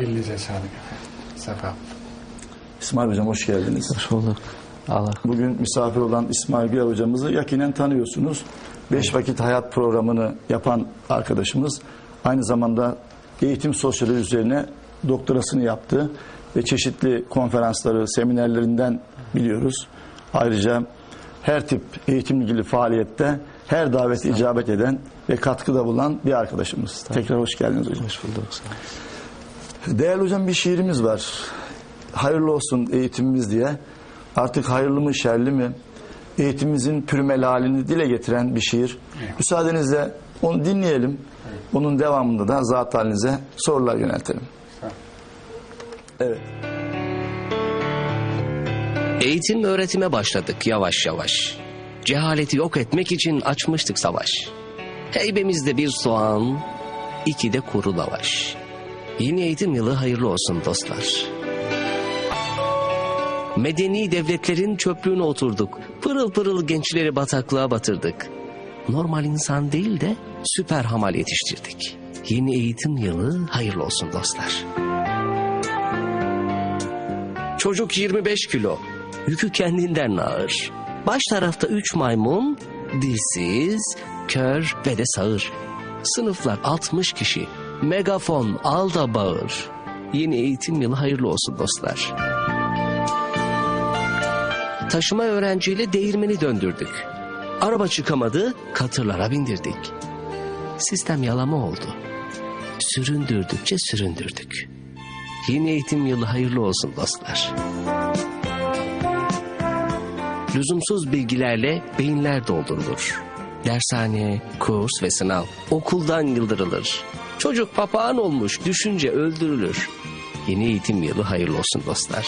Elinize sağlık. Sefa. İsmail Hocam hoş geldiniz. Hoş bulduk. Allah Bugün misafir olan İsmail Güler hocamızı yakinen tanıyorsunuz. Beş vakit hayat programını yapan arkadaşımız. Aynı zamanda eğitim sosyoloji üzerine doktorasını yaptı ve çeşitli konferansları, seminerlerinden biliyoruz. Ayrıca her tip eğitimle ilgili faaliyette her davete icabet eden ve katkıda bulunan bir arkadaşımız. Tekrar hoş geldiniz hocam. hoş bulduk. Sağ olun. Değerli hocam bir şiirimiz var. Hayırlı olsun eğitimimiz diye. Artık hayırlı mı şerli mi? Eğitimimizin pürmel halini dile getiren bir şiir. Müsaadenizle onu dinleyelim. Onun devamında da zat halinize sorular yöneltelim. Evet. Eğitim ve öğretime başladık yavaş yavaş. Cehaleti yok etmek için açmıştık savaş. Heybemizde bir soğan, iki de kuru lavaş. Yeni eğitim yılı hayırlı olsun dostlar. Medeni devletlerin çöplüğüne oturduk. Pırıl pırıl gençleri bataklığa batırdık. Normal insan değil de süper hamal yetiştirdik. Yeni eğitim yılı hayırlı olsun dostlar. Çocuk 25 kilo. Yükü kendinden ağır. Baş tarafta 3 maymun, dilsiz, kör ve de sağır. Sınıflar 60 kişi. Megafon al da bağır. Yeni eğitim yılı hayırlı olsun dostlar. Taşıma öğrenciyle değirmeni döndürdük. Araba çıkamadı, katırlara bindirdik. Sistem yalama oldu. Süründürdükçe süründürdük. Yeni eğitim yılı hayırlı olsun dostlar. Lüzumsuz bilgilerle beyinler doldurulur. Dershane, kurs ve sınav okuldan yıldırılır. Çocuk papağan olmuş, düşünce öldürülür. Yeni eğitim yılı hayırlı olsun dostlar.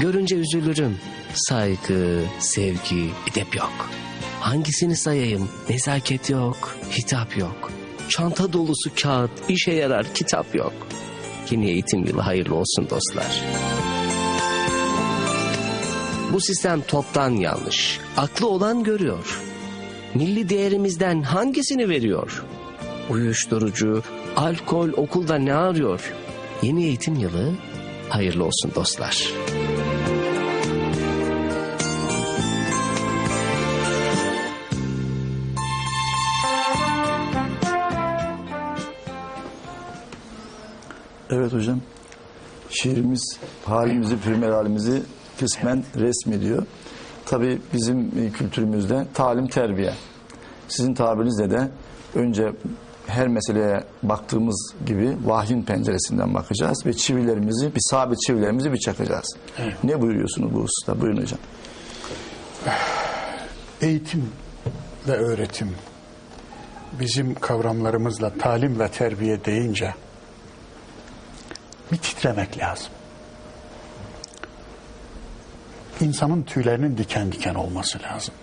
Görünce üzülürüm. Saygı, sevgi, edep yok. Hangisini sayayım? Nezaket yok, hitap yok. Çanta dolusu kağıt, işe yarar kitap yok. Yeni eğitim yılı hayırlı olsun dostlar. Bu sistem toptan yanlış. Aklı olan görüyor. Milli değerimizden hangisini veriyor? Uyuşturucu, alkol okulda ne arıyor? Yeni eğitim yılı hayırlı olsun dostlar. Evet hocam. Şiirimiz halimizi, pürmel halimizi kısmen resmediyor. Tabii bizim e, kültürümüzde talim terbiye. Sizin tabirinizle de önce her meseleye baktığımız gibi vahyin penceresinden bakacağız ve çivilerimizi, bir sabit çivilerimizi bir çakacağız. Ne buyuruyorsunuz bu hususta? Buyurun hocam. Eğitim ve öğretim bizim kavramlarımızla talim ve terbiye deyince bir titremek lazım. İnsanın tüylerinin diken diken olması lazım.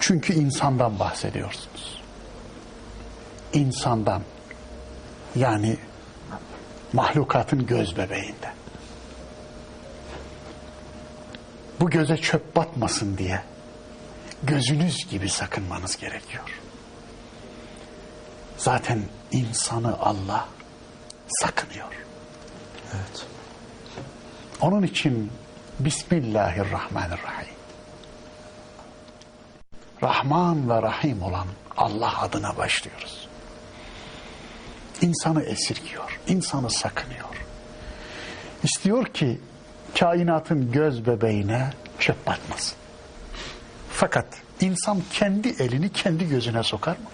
Çünkü insandan bahsediyorsunuz. İnsandan yani mahlukatın göz bebeğinden. Bu göze çöp batmasın diye gözünüz gibi sakınmanız gerekiyor. Zaten insanı Allah sakınıyor. Evet. Onun için Bismillahirrahmanirrahim. Rahman ve Rahim olan Allah adına başlıyoruz. İnsanı esirgiyor, insanı sakınıyor. İstiyor ki kainatın göz bebeğine çöp batmasın. Fakat insan kendi elini kendi gözüne sokar mı?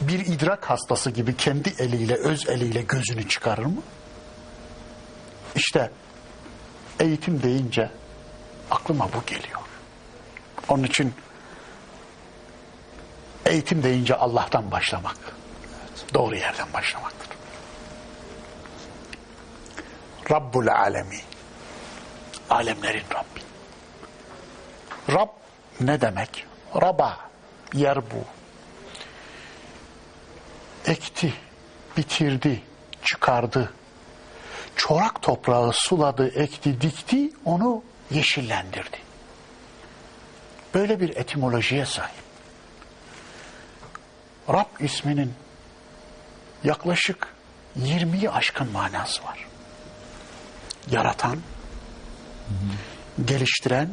Bir idrak hastası gibi kendi eliyle, öz eliyle gözünü çıkarır mı? İşte eğitim deyince aklıma bu geliyor. Onun için eğitim deyince Allah'tan başlamak. Doğru yerden başlamaktır. Rabbul alemi. Alemlerin Rabbi. Rab ne demek? Raba, yer bu. Ekti, bitirdi, çıkardı. Çorak toprağı suladı, ekti, dikti, onu yeşillendirdi. Böyle bir etimolojiye sahip. Rab isminin yaklaşık 20'yi aşkın manası var. Yaratan, geliştiren,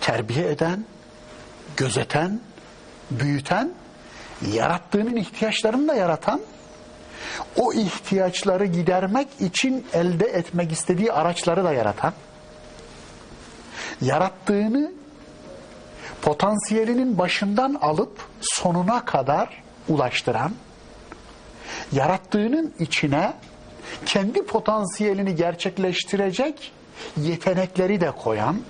terbiye eden, gözeten, büyüten, yarattığının ihtiyaçlarını da yaratan, o ihtiyaçları gidermek için elde etmek istediği araçları da yaratan, yarattığını potansiyelinin başından alıp sonuna kadar ulaştıran, yarattığının içine kendi potansiyelini gerçekleştirecek yetenekleri de koyan,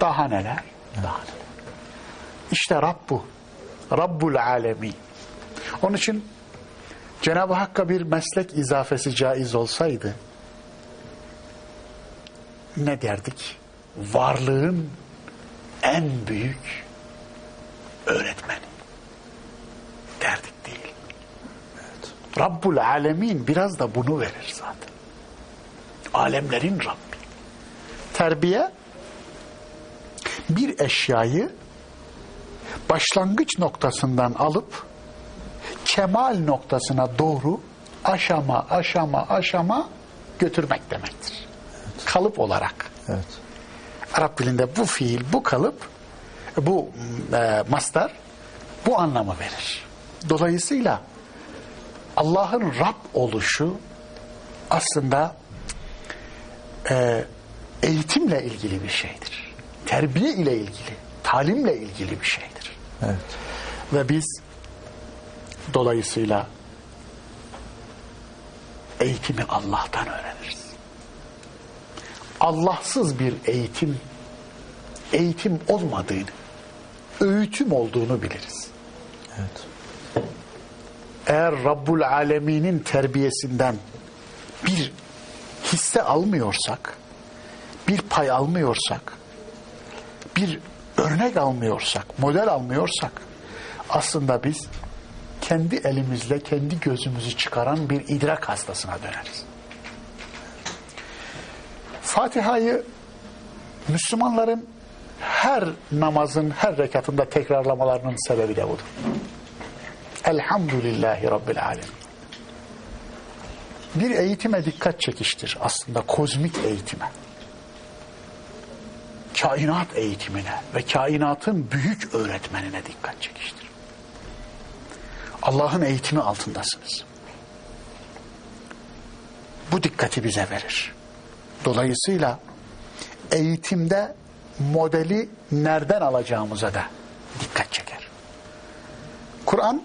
daha neler, daha neler. İşte Rab bu. Rabbul Alemin. Onun için Cenab-ı Hakk'a bir meslek izafesi caiz olsaydı ne derdik? Varlığın en büyük öğretmeni derdik değil. Rabbul Alemin biraz da bunu verir zaten. Alemlerin Rabbi. Terbiye bir eşyayı başlangıç noktasından alıp kemal noktasına doğru aşama aşama aşama götürmek demektir. Kalıp olarak. Evet. Arap dilinde bu fiil, bu kalıp, bu e, mastar bu anlamı verir. Dolayısıyla Allah'ın Rab oluşu aslında e, eğitimle ilgili bir şeydir. Terbiye ile ilgili, talimle ilgili bir şeydir. Evet. Ve biz dolayısıyla eğitimi Allah'tan öğreniriz. Allahsız bir eğitim eğitim olmadığını, öğütüm olduğunu biliriz. Evet. Eğer Rabbul Alemin'in terbiyesinden bir hisse almıyorsak, bir pay almıyorsak, bir örnek almıyorsak, model almıyorsak aslında biz kendi elimizle kendi gözümüzü çıkaran bir idrak hastasına döneriz. Fatiha'yı Müslümanların her namazın her rekatında tekrarlamalarının sebebi de budur. Elhamdülillahi Rabbil Alemin. Bir eğitime dikkat çekiştir aslında kozmik eğitime. Kainat eğitimine ve kainatın büyük öğretmenine dikkat çekiştir. Allah'ın eğitimi altındasınız. Bu dikkati bize verir. Dolayısıyla eğitimde modeli nereden alacağımıza da dikkat çeker. Kur'an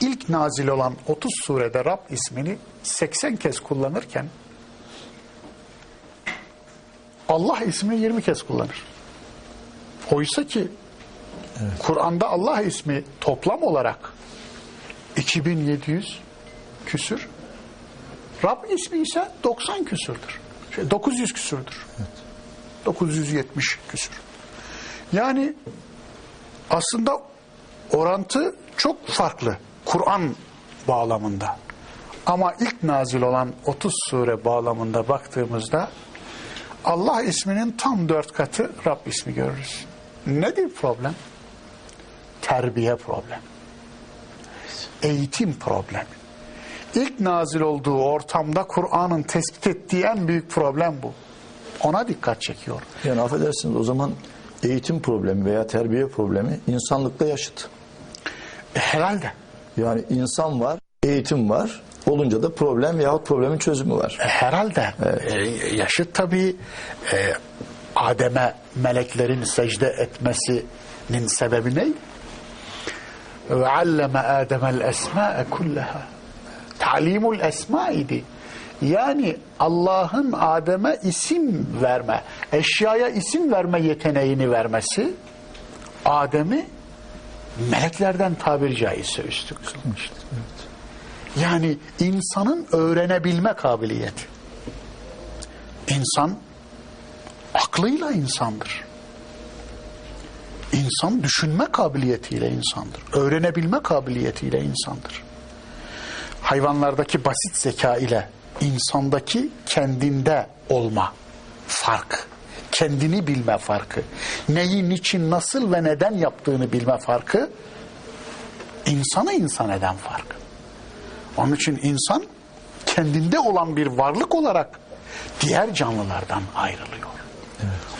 ilk nazil olan 30 surede Rab ismini 80 kez kullanırken Allah ismi 20 kez kullanır. Oysa ki Kur'an'da Allah ismi toplam olarak 2700 küsür. Rab ismi ise 90 küsürdür. Şey, 900 küsürdür. 970 küsür. Yani aslında orantı çok farklı Kur'an bağlamında. Ama ilk nazil olan 30 sure bağlamında baktığımızda Allah isminin tam dört katı Rab ismi görürüz. Nedir problem? Terbiye problem. Eğitim problem. İlk nazil olduğu ortamda Kur'an'ın tespit ettiği en büyük problem bu. Ona dikkat çekiyor. Yani affedersiniz o zaman eğitim problemi veya terbiye problemi insanlıkta yaşıt. E, herhalde. Yani insan var, eğitim var. Olunca da problem yahut problemin çözümü var. E, herhalde. E, yaşıt tabii e, Adem'e meleklerin secde etmesinin sebebi ne? Alleme Adem'el esma'e kullaha. Talimul esma idi. Yani Allah'ın Adem'e isim verme, eşyaya isim verme yeteneğini vermesi Adem'i meleklerden tabiri caizse üstün kılmıştır. Yani insanın öğrenebilme kabiliyeti. İnsan aklıyla insandır. İnsan düşünme kabiliyetiyle insandır. Öğrenebilme kabiliyetiyle insandır. Hayvanlardaki basit zeka ile insandaki kendinde olma fark kendini bilme farkı, neyi, niçin, nasıl ve neden yaptığını bilme farkı, insanı insan eden farkı. Onun için insan kendinde olan bir varlık olarak diğer canlılardan ayrılıyor.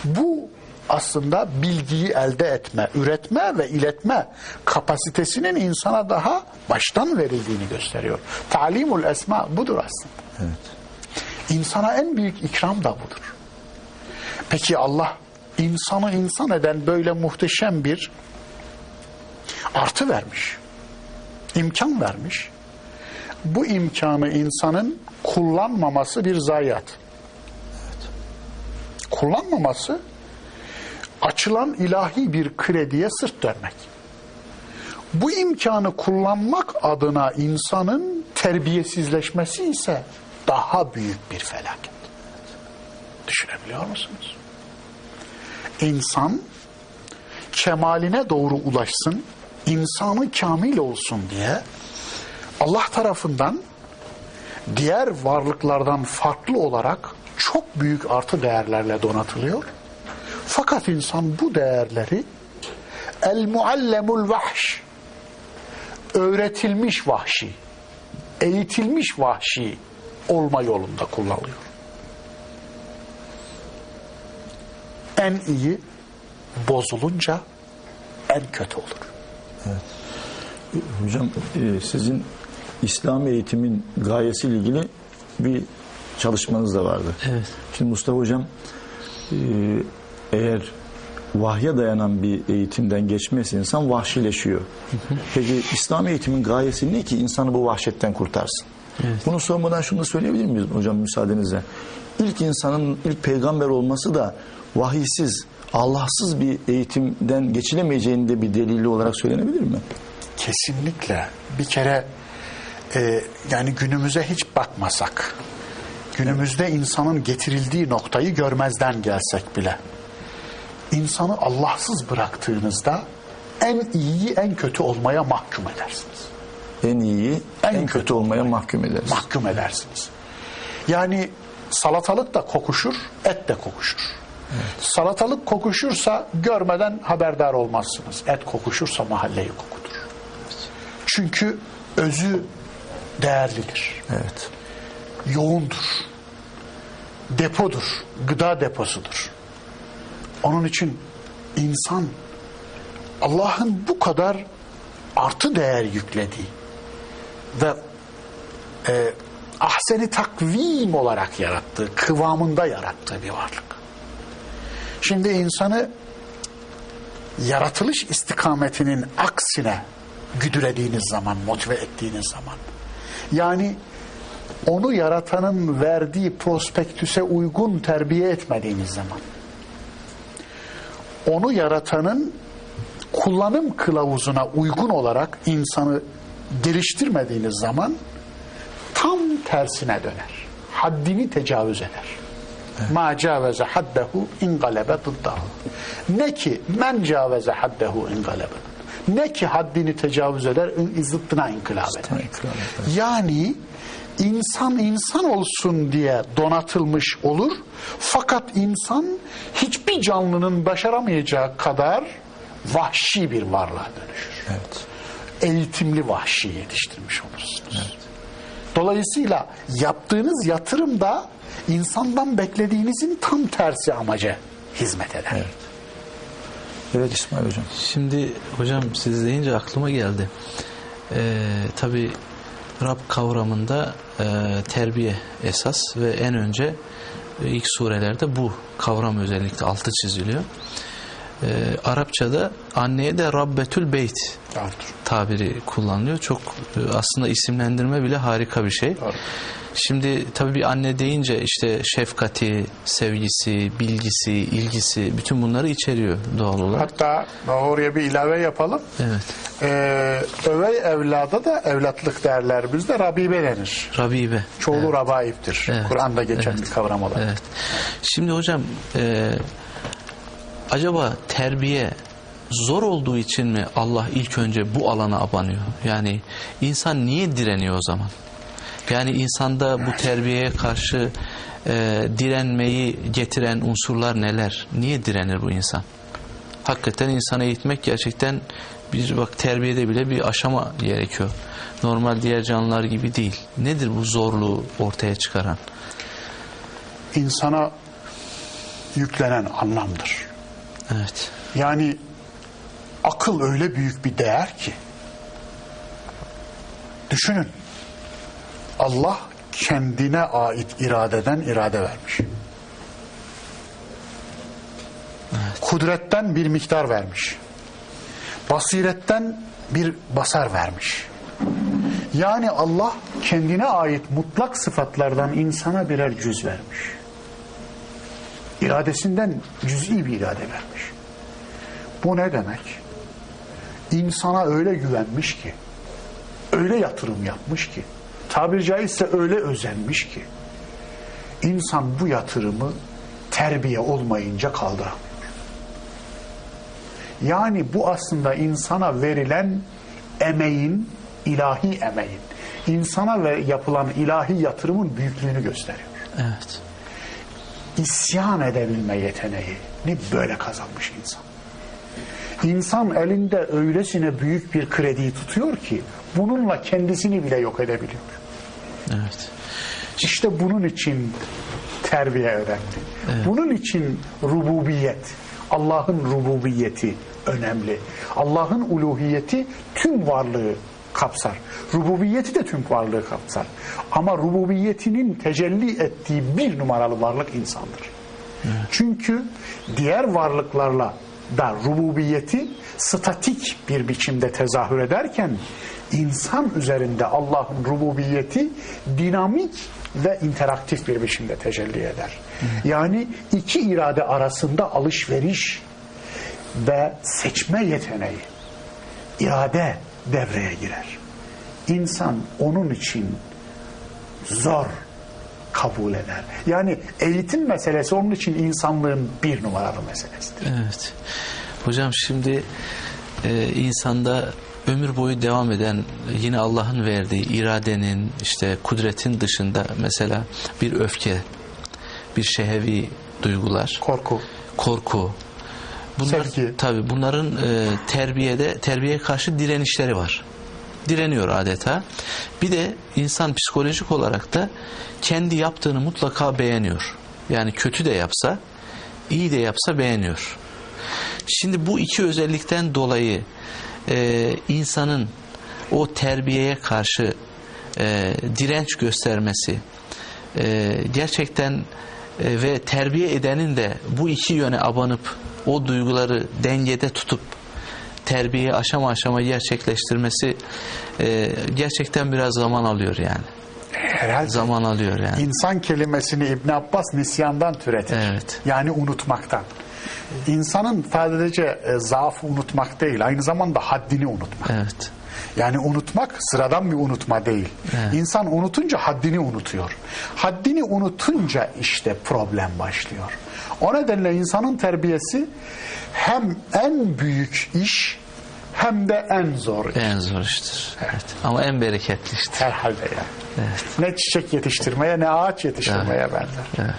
Bu aslında bilgiyi elde etme, üretme ve iletme kapasitesinin insana daha baştan verildiğini gösteriyor. Talimul esma budur aslında. İnsana en büyük ikram da budur. Peki Allah insanı insan eden böyle muhteşem bir artı vermiş. imkan vermiş. Bu imkanı insanın kullanmaması bir zayiat. Kullanmaması açılan ilahi bir krediye sırt dönmek. Bu imkanı kullanmak adına insanın terbiyesizleşmesi ise daha büyük bir felaket. Düşünebiliyor musunuz? İnsan kemaline doğru ulaşsın, insanı kamil olsun diye Allah tarafından diğer varlıklardan farklı olarak çok büyük artı değerlerle donatılıyor. Fakat insan bu değerleri el muallemul vahş öğretilmiş vahşi, eğitilmiş vahşi olma yolunda kullanılıyor. En iyi bozulunca en kötü olur. Hocam e, sizin İslam eğitimin gayesiyle ilgili bir çalışmanız da vardı. Evet. Şimdi Mustafa Hocam e, eğer vahye dayanan bir eğitimden geçmesi insan vahşileşiyor. Peki İslam eğitimin gayesi ne ki insanı bu vahşetten kurtarsın? Bunu sormadan şunu da söyleyebilir miyiz hocam müsaadenizle? İlk insanın ilk peygamber olması da vahiysiz, Allahsız bir eğitimden geçilemeyeceğini de bir delili olarak söylenebilir mi? Kesinlikle. Bir kere e, yani günümüze hiç bakmasak, günümüzde insanın getirildiği noktayı görmezden gelsek bile, insanı Allahsız bıraktığınızda en iyiyi en kötü olmaya mahkum edersiniz. En iyiyi en, En kötü, kötü olmaya mahkum ederiz. Mahkum edersiniz. Yani salatalık da kokuşur, et de kokuşur. Salatalık kokuşursa görmeden haberdar olmazsınız. Et kokuşursa mahalleyi kokutur. Çünkü özü değerlidir. Evet. yoğundur. Depodur. Gıda deposudur. Onun için insan Allah'ın bu kadar artı değer yüklediği ve e, ahseni takvim olarak yarattığı, kıvamında yarattığı bir varlık. Şimdi insanı yaratılış istikametinin aksine güdülediğiniz zaman, motive ettiğiniz zaman yani onu yaratanın verdiği prospektüse uygun terbiye etmediğiniz zaman onu yaratanın kullanım kılavuzuna uygun olarak insanı geliştirmediğiniz zaman tam tersine döner. Haddini tecavüz eder. Ma caveze haddehu ingalebe dıddahu. Ne ki men caveze haddehu ingalebe. Ne ki haddini tecavüz eder, zıttına inkılap eder. Yani insan insan olsun diye donatılmış olur. Fakat insan hiçbir canlının başaramayacağı kadar vahşi bir varlığa dönüşür. Evet. Eğitimli vahşi yetiştirmiş olursunuz. Dolayısıyla yaptığınız yatırım da insandan beklediğinizin tam tersi amaca hizmet eder. Evet İsmail Hocam. Şimdi hocam siz deyince aklıma geldi. Ee, Tabi Rab kavramında e, terbiye esas ve en önce e, ilk surelerde bu kavram özellikle altı çiziliyor. Ee, Arapçada anneye de Rabbetül Beyt tabiri kullanılıyor. Çok e, aslında isimlendirme bile harika bir şey. Şimdi tabii bir anne deyince işte şefkati, sevgisi, bilgisi, ilgisi bütün bunları içeriyor doğal olarak. Hatta oraya bir ilave yapalım. Evet. Ee, övey evlada da evlatlık derler bizde Rabibe denir. Rabibe. Çoğulu rabaiptir. Evet. Kur'an'da geçen Evet. bir kavram olarak. Evet. Şimdi hocam e, acaba terbiye zor olduğu için mi Allah ilk önce bu alana abanıyor? Yani insan niye direniyor o zaman? Yani insanda bu terbiyeye karşı e, direnmeyi getiren unsurlar neler? Niye direnir bu insan? Hakikaten insana eğitmek gerçekten bir bak terbiyede bile bir aşama gerekiyor. Normal diğer canlılar gibi değil. Nedir bu zorluğu ortaya çıkaran? insana yüklenen anlamdır. Evet. Yani akıl öyle büyük bir değer ki. Düşünün. Allah kendine ait iradeden irade vermiş. Kudretten bir miktar vermiş. Basiretten bir basar vermiş. Yani Allah kendine ait mutlak sıfatlardan insana birer cüz vermiş. İradesinden cüz'i bir irade vermiş. Bu ne demek? İnsana öyle güvenmiş ki, öyle yatırım yapmış ki, tabiri caizse öyle özenmiş ki, insan bu yatırımı terbiye olmayınca kaldıramıyor. Yani bu aslında insana verilen emeğin, ilahi emeğin, insana ve yapılan ilahi yatırımın büyüklüğünü gösteriyor Evet. isyan edebilme yeteneğini böyle kazanmış insan. İnsan elinde öylesine büyük bir krediyi tutuyor ki bununla kendisini bile yok edebiliyor. Evet. İşte bunun için terbiye önemli. Bunun için rububiyet, Allah'ın rububiyeti önemli. Allah'ın uluhiyeti tüm varlığı kapsar. Rububiyeti de tüm varlığı kapsar. Ama rububiyetinin tecelli ettiği bir numaralı varlık insandır. Çünkü diğer varlıklarla da rububiyeti statik bir biçimde tezahür ederken insan üzerinde Allah'ın rububiyeti dinamik ve interaktif bir biçimde tecelli eder. Yani iki irade arasında alışveriş ve seçme yeteneği, irade devreye girer. İnsan onun için zor kabul eder. Yani eğitim meselesi onun için insanlığın bir numaralı meselesidir. Evet. Hocam şimdi e, insanda ömür boyu devam eden yine Allah'ın verdiği iradenin işte kudretin dışında mesela bir öfke, bir şehevi duygular, Korku. korku. Bunlar, Sevgi. Tabii bunların e, terbiyede terbiyeye karşı direnişleri var. Direniyor adeta. Bir de insan psikolojik olarak da kendi yaptığını mutlaka beğeniyor. Yani kötü de yapsa, iyi de yapsa beğeniyor. Şimdi bu iki özellikten dolayı e, insanın o terbiyeye karşı e, direnç göstermesi e, gerçekten e, ve terbiye edenin de bu iki yöne abanıp o duyguları dengede tutup terbiyeyi aşama aşama gerçekleştirmesi e, gerçekten biraz zaman alıyor yani. Herhalde. Zaman alıyor yani. İnsan kelimesini İbn Abbas nisyandan türetir. Evet. Yani unutmaktan. İnsanın sadece e, zaafı unutmak değil, aynı zamanda haddini unutmak. Evet. Yani unutmak sıradan bir unutma değil. Evet. İnsan unutunca haddini unutuyor. Haddini unutunca işte problem başlıyor. O nedenle insanın terbiyesi hem en büyük iş hem de en zor iş. En zor iştir. Evet. Ama en bereketli iştir. Herhalde ya. Evet. Ne çiçek yetiştirmeye ne ağaç yetiştirmeye benzer. Evet.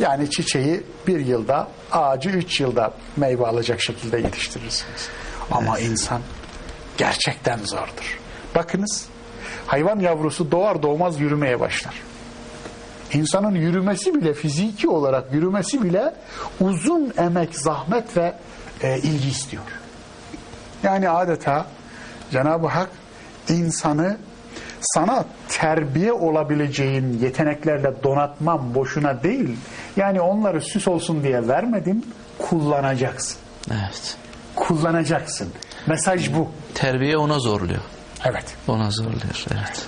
Yani çiçeği bir yılda, ağacı üç yılda meyve alacak şekilde yetiştirirsiniz. Ama insan gerçekten zordur. Bakınız, hayvan yavrusu doğar doğmaz yürümeye başlar. İnsanın yürümesi bile, fiziki olarak yürümesi bile uzun emek, zahmet ve e, ilgi istiyor. Yani adeta Cenab-ı Hak insanı sana terbiye olabileceğin yeteneklerle donatmam boşuna değil. Yani onları süs olsun diye vermedim, kullanacaksın. Evet. Kullanacaksın. Mesaj bu. Terbiye ona zorluyor. Evet. Ona zorluyor. Evet.